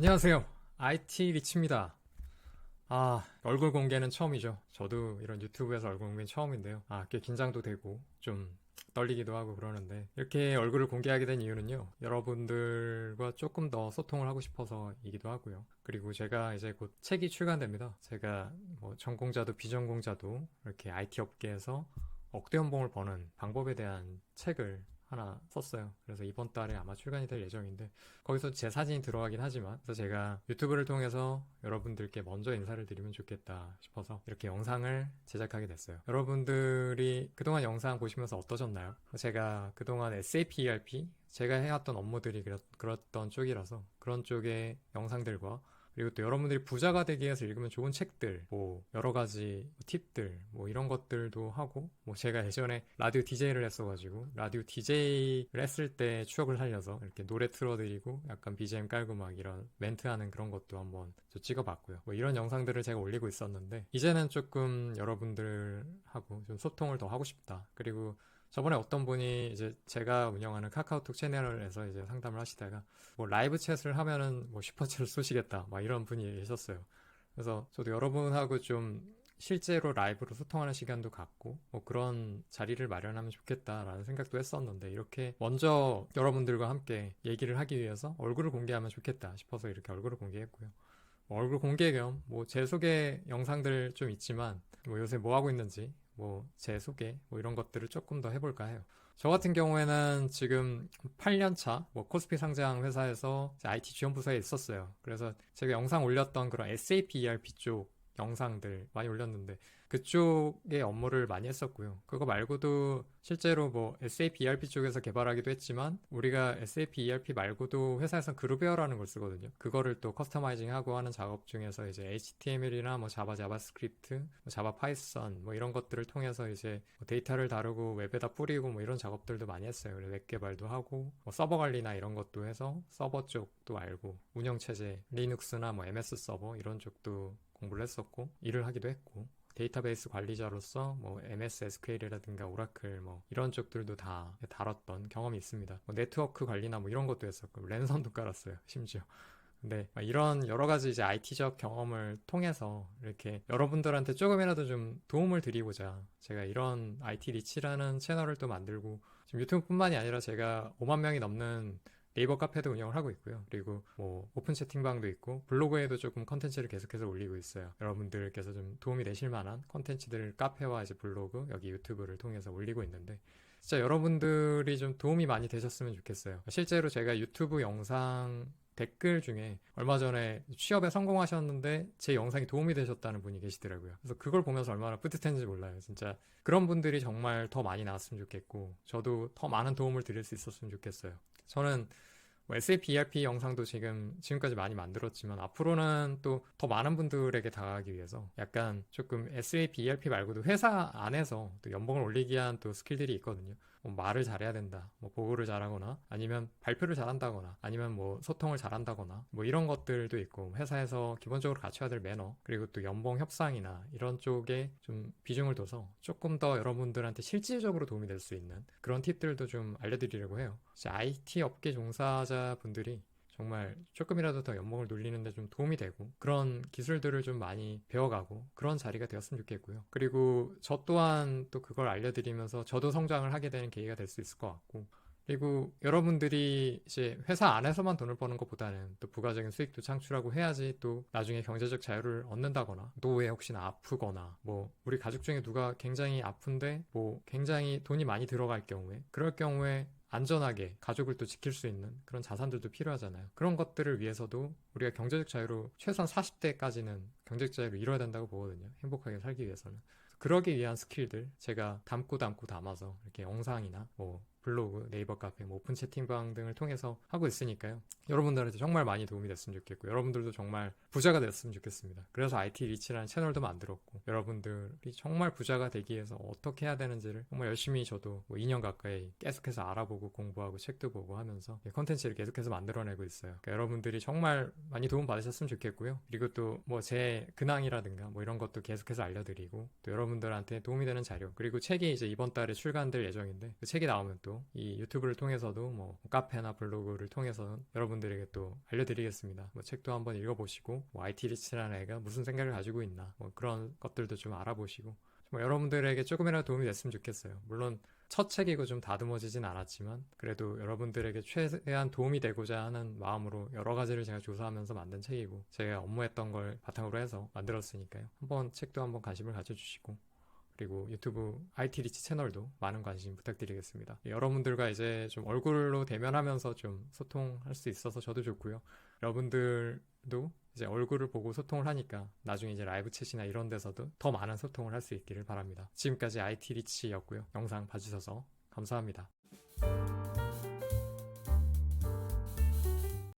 안녕하세요. IT 리치입니다. 아, 얼굴 공개는 처음이죠. 저도 이런 유튜브에서 얼굴 공개는 처음인데요. 아, 꽤 긴장도 되고, 좀 떨리기도 하고 그러는데, 이렇게 얼굴을 공개하게 된 이유는요, 여러분들과 조금 더 소통을 하고 싶어서이기도 하고요. 그리고 제가 이제 곧 책이 출간됩니다. 제가 뭐 전공자도 비전공자도 이렇게 IT 업계에서 억대 연봉을 버는 방법에 대한 책을 하나 썼어요. 그래서 이번 달에 아마 출간이 될 예정인데 거기서 제 사진이 들어가긴 하지만 그래서 제가 유튜브를 통해서 여러분들께 먼저 인사를 드리면 좋겠다 싶어서 이렇게 영상을 제작하게 됐어요. 여러분들이 그동안 영상 보시면서 어떠셨나요? 제가 그동안 SAP ERP 제가 해왔던 업무들이 그렇, 그랬던 쪽이라서 그런 쪽의 영상들과 그리고 또 여러분들이 부자가 되기 위해서 읽으면 좋은 책들, 뭐 여러 가지 팁들, 뭐 이런 것들도 하고, 뭐 제가 예전에 라디오 DJ를 했어가지고 라디오 DJ를 했을 때 추억을 살려서 이렇게 노래 틀어드리고 약간 BGM 깔고 막 이런 멘트하는 그런 것도 한번 찍어봤고요. 뭐 이런 영상들을 제가 올리고 있었는데 이제는 조금 여러분들하고 좀 소통을 더 하고 싶다. 그리고 저번에 어떤 분이 이제 제가 운영하는 카카오톡 채널에서 이제 상담을 하시다가 뭐 라이브 챗을 하면은 뭐 슈퍼챗을 쏘시겠다 막 이런 분이 계셨어요. 그래서 저도 여러분하고 좀 실제로 라이브로 소통하는 시간도 갖고 뭐 그런 자리를 마련하면 좋겠다라는 생각도 했었는데 이렇게 먼저 여러분들과 함께 얘기를 하기 위해서 얼굴을 공개하면 좋겠다 싶어서 이렇게 얼굴을 공개했고요. 뭐 얼굴 공개 겸 뭐 제 소개 영상들 좀 있지만 뭐 요새 뭐 하고 있는지 뭐 제 소개 뭐 이런 것들을 조금 더 해볼까 해요. 저 같은 경우에는 지금 8년차 뭐 코스피 상장 회사에서 IT 지원 부서에 있었어요. 그래서 제가 영상 올렸던 그런 SAP ERP 쪽 영상들 많이 올렸는데 그쪽의 업무를 많이 했었고요. 그거 말고도 실제로 뭐 SAP ERP 쪽에서 개발하기도 했지만 우리가 SAP ERP 말고도 회사에서 그루베어라는 걸 쓰거든요. 그거를 또 커스터마이징하고 하는 작업 중에서 이제 HTML이나 뭐 자바 자바스크립트, 뭐 자바 파이썬 뭐 이런 것들을 통해서 이제 뭐 데이터를 다루고 웹에다 뿌리고 뭐 이런 작업들도 많이 했어요. 그래서 웹 개발도 하고 뭐 서버 관리나 이런 것도 해서 서버 쪽도 알고 운영 체제 리눅스나 뭐 MS 서버 이런 쪽도 공부를 했었고 일을 하기도 했고 데이터베이스 관리자로서 뭐 MS SQL이라든가 오라클 뭐 이런 쪽들도 다 다뤘던 경험이 있습니다. 뭐 네트워크 관리나 뭐 이런 것도 했었고 랜선도 깔았어요. 심지어. 근데 이런 여러 가지 이제 IT적 경험을 통해서 이렇게 여러분들한테 조금이라도 좀 도움을 드리고자 제가 이런 IT 리치라는 채널을 또 만들고 지금 유튜브뿐만이 아니라 제가 5만 명이 넘는 네이버 카페도 운영을 하고 있고요. 그리고 뭐 오픈 채팅방도 있고 블로그에도 조금 컨텐츠를 계속해서 올리고 있어요. 여러분들께서 좀 도움이 되실 만한 컨텐츠들 카페와 이제 블로그 여기 유튜브를 통해서 올리고 있는데 진짜 여러분들이 좀 도움이 많이 되셨으면 좋겠어요. 실제로 제가 유튜브 영상 댓글 중에 얼마 전에 취업에 성공하셨는데 제 영상이 도움이 되셨다는 분이 계시더라고요. 그래서 그걸 보면서 얼마나 뿌듯했는지 몰라요. 진짜 그런 분들이 정말 더 많이 나왔으면 좋겠고 저도 더 많은 도움을 드릴 수 있었으면 좋겠어요. 저는 뭐 SAP ERP 영상도 지금 지금까지 많이 만들었지만 앞으로는 또 더 많은 분들에게 다가가기 위해서 약간 조금 SAP ERP 말고도 회사 안에서 또 연봉을 올리기 위한 또 스킬들이 있거든요. 뭐 말을 잘해야 된다. 뭐 보고를 잘하거나 아니면 발표를 잘한다거나 아니면 뭐 소통을 잘한다거나 뭐 이런 것들도 있고 회사에서 기본적으로 갖춰야 될 매너 그리고 또 연봉 협상이나 이런 쪽에 좀 비중을 둬서 조금 더 여러분들한테 실질적으로 도움이 될 수 있는 그런 팁들도 좀 알려드리려고 해요. IT 업계 종사자 분들이 정말 조금이라도 더 연봉을 놀리는데 좀 도움이 되고 그런 기술들을 좀 많이 배워가고 그런 자리가 되었으면 좋겠고요. 그리고 저 또한 또 그걸 알려드리면서 저도 성장을 하게 되는 계기가 될 수 있을 것 같고 그리고 여러분들이 이제 회사 안에서만 돈을 버는 것보다는 또 부가적인 수익도 창출하고 해야지 또 나중에 경제적 자유를 얻는다거나 노후에 혹시나 아프거나 뭐 우리 가족 중에 누가 굉장히 아픈데 뭐 굉장히 돈이 많이 들어갈 경우에 그럴 경우에 안전하게 가족을 또 지킬 수 있는 그런 자산들도 필요하잖아요. 그런 것들을 위해서도 우리가 경제적 자유로 최소한 40대까지는 경제적 자유를 이뤄야 된다고 보거든요. 행복하게 살기 위해서는. 그러기 위한 스킬들 제가 담고 담고 담아서 이렇게 영상이나 뭐 블로그, 네이버 카페, 뭐 오픈 채팅방 등을 통해서 하고 있으니까요. 여러분들한테 정말 많이 도움이 됐으면 좋겠고, 여러분들도 정말 부자가 됐으면 좋겠습니다. 그래서 IT 리치라는 채널도 만들었고, 여러분들이 정말 부자가 되기 위해서 어떻게 해야 되는지를 정말 열심히 저도 뭐 2년 가까이 계속해서 알아보고 공부하고 책도 보고 하면서 컨텐츠를 계속해서 만들어내고 있어요. 그러니까 여러분들이 정말 많이 도움 받으셨으면 좋겠고요. 그리고 또 뭐 제 근황이라든가 뭐 이런 것도 계속해서 알려드리고, 또 여러분들한테 도움이 되는 자료, 그리고 책이 이제 이번 달에 출간될 예정인데, 그 책이 나오면 또이 유튜브를 통해서도 뭐 카페나 블로그를 통해서 여러분들에게 또 알려드리겠습니다. 뭐 책도 한번 읽어보시고 뭐 IT 리치라는 애가 무슨 생각을 가지고 있나 뭐 그런 것들도 좀 알아보시고 뭐 여러분들에게 조금이라도 도움이 됐으면 좋겠어요. 물론 첫 책이고 좀 다듬어지진 않았지만 그래도 여러분들에게 최대한 도움이 되고자 하는 마음으로 여러 가지를 제가 조사하면서 만든 책이고 제가 업무했던 걸 바탕으로 해서 만들었으니까요. 한번 책도 한번 관심을 가져주시고 그리고 유튜브 IT 리치 채널도 많은 관심 부탁드리겠습니다. 여러분들과 이제 좀 얼굴로 대면하면서 좀 소통할 수 있어서 저도 좋고요. 여러분들도 이제 얼굴을 보고 소통을 하니까 나중에 이제 라이브 챗이나 이런 데서도 더 많은 소통을 할 수 있기를 바랍니다. 지금까지 IT 리치였고요. 영상 봐주셔서 감사합니다.